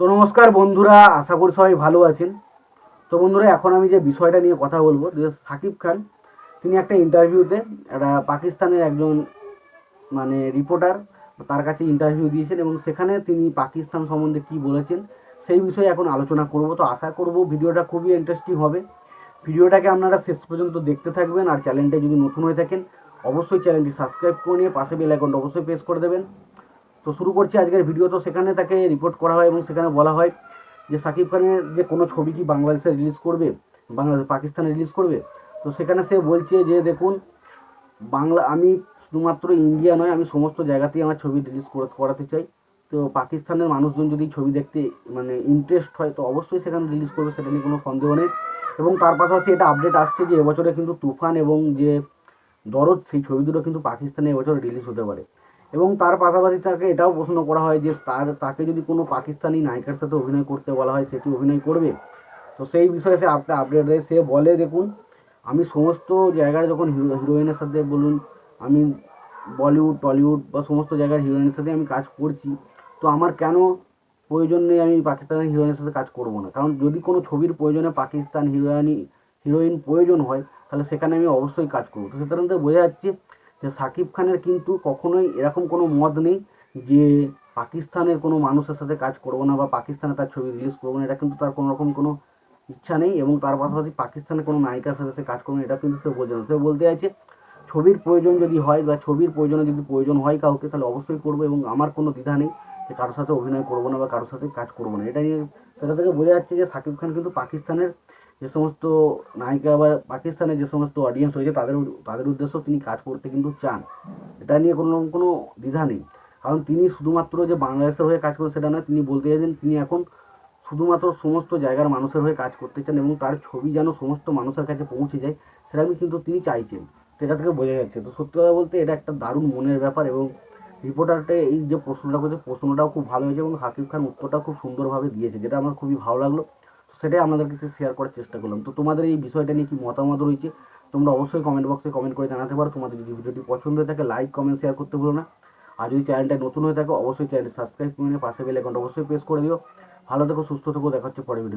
তো নমস্কার বন্ধুরা, আশা করি সবাই ভালো আছেন। তো বন্ধুরা, এখন আমি যে বিষয়টা নিয়ে কথা বলব, যে সাকিব খান, তিনি একটা ইন্টারভিউতে একটা পাকিস্তানের একজন মানে রিপোর্টার তার কাছে ইন্টারভিউ দিয়েছেন এবং সেখানে তিনি পাকিস্তান সম্বন্ধে কি বলেছেন সেই বিষয়ে এখন আলোচনা করব। তো আশা করব ভিডিওটা খুবই ইন্টারেস্টিং হবে। ভিডিওটাকে আপনারা শেষ পর্যন্ত দেখতে থাকবেন আর চ্যানেলটা যদি নতুন হয়ে থাকেন, অবশ্যই চ্যানেলটি সাবস্ক্রাইব করে নিয়ে পাশে বেল আইকনটা অবশ্যই প্রেস করে দেবেন। তো শুরু করছি আজকের ভিডিও তো সেখানে তাকে রিপোর্ট করা হয় এবং সেখানে বলা হয় যে সাকিব খানের যে কোনো ছবি কি বাংলাদেশে রিলিজ করবে? বাংলাদেশ, পাকিস্তানে রিলিজ করবে? তো সেখানে সে বলছে যে, দেখুন, বাংলা, আমি শুধুমাত্র ইন্ডিয়া নয়, আমি সমস্ত জায়গাতেই আমার ছবি রিলিজ করাতে চাই। তো পাকিস্তানের মানুষজন যদি ছবি দেখতে মানে ইন্টারেস্ট হয়, তো অবশ্যই সেখানে রিলিজ করবে, সেটা নিয়ে কোনো সন্দেহ নেই। এবং তার পাশাপাশি এটা আপডেট আসছে যে, এবছরে কিন্তু তুফান এবং যে দরদ, সেই ছবি দুটো কিন্তু পাকিস্তানে এবছর রিলিজ হতে পারে। এবং তার পাশাপাশি তাকে এটাও প্রশ্ন করা হয় যে তার, তাকে যদি কোনো পাকিস্তানি নায়িকার সাথে অভিনয় করতে বলা হয় সেটি অভিনয় করবে? তো সেই বিষয়ে সে আপনি, আপডেট দেয়। সে বলে, দেখুন, আমি সমস্ত জায়গায় যখন হিরো, হিরোইনের সাথে বলুন, আমি বলিউড, টলিউড বা সমস্ত জায়গার হিরোইনের সাথে আমি কাজ করছি, তো আমার কেন প্রয়োজন নেই আমি পাকিস্তানের হিরোইনের সাথে কাজ করব না? কারণ যদি কোনো ছবির প্রয়োজনে পাকিস্তান হিরোইনি হিরোইন প্রয়োজন হয়, তাহলে সেখানে আমি অবশ্যই কাজ করব। তো সুতরাং বোঝা যাচ্ছে যে সাকিব খানের কিন্তু কখনোই এরকম কোনো মত নেই যে পাকিস্তানের কোনো মানুষের সাথে কাজ করব না বা পাকিস্তানে তার ছবি রিলিজ করব না। এটা কিন্তু তার কোনো রকম কোনো ইচ্ছা নেই এবং তার পাশাপাশি পাকিস্তানের কোনো নায়িকার সাথে সে কাজ করবে এটা কিন্তু সে বলছে না। সে বলতে চাইছে, ছবির প্রয়োজন যদি হয় বা ছবির প্রয়োজনে যদি প্রয়োজন হয় কাউকে, তাহলে অবশ্যই করব এবং আমার কোনো দ্বিধা নেই যে কারোর সাথে অভিনয় করব না বা কারোর সাথে কাজ করব না। এটা নিয়ে সেটা থেকে বোঝা যাচ্ছে যে সাকিব খান কিন্তু পাকিস্তানের যে সমস্ত নায়িকা বা পাকিস্তানের যে সমস্ত অডিয়েন্স হয়েছে তাদের তাদের উদ্দেশ্য তিনি কাজ করতে কিন্তু চান। এটা নিয়ে কোনো কোনো দ্বিধা নেই। কারণ তিনি শুধুমাত্র যে বাংলাদেশের হয়ে কাজ করে সেটা নয়, তিনি বলতে চাইছেন তিনি এখন শুধুমাত্র সমস্ত জায়গার মানুষের হয়ে কাজ করতে চান এবং তার ছবি যেন সমস্ত মানুষের কাছে পৌঁছে যায়, সেটা কিন্তু তিনি চাইছেন। সেটা থেকে বোঝা যাচ্ছে। তো সত্যি কথা বলতে এটা একটা দারুণ মনের ব্যাপার এবং রিপোর্টারটা এই যে প্রশ্নটা করেছে, প্রশ্নটাও খুব ভালো হয়েছে এবং হাকিব খান উত্তরটাও খুব সুন্দরভাবে দিয়েছে, যেটা আমার খুবই ভালো লাগল। সেটাই আপনাদের কাছে শেয়ার করার চেষ্টা করলাম। তো তোমাদের এই বিষয়টা নিয়ে কি মতামত রয়েছে, তোমরা অবশ্যই কমেন্ট বক্সে কমেন্ট করে জানাতে পারো। তোমাদের যদি ভিডিওটি পছন্দ হয়ে থাকে লাইক কমেন্ট শেয়ার করতে ভুলো না। আর যদি চ্যানেলটা নতুন হয়ে থাকে, অবশ্যই চ্যানেলটি সাবস্ক্রাইব করে পাশে বেল অ্যাকাউন্ট অবশ্যই প্রেস করে দিও। ভালো থেকো, সুস্থ থেকো, দেখা হচ্ছে পরে ভিডিও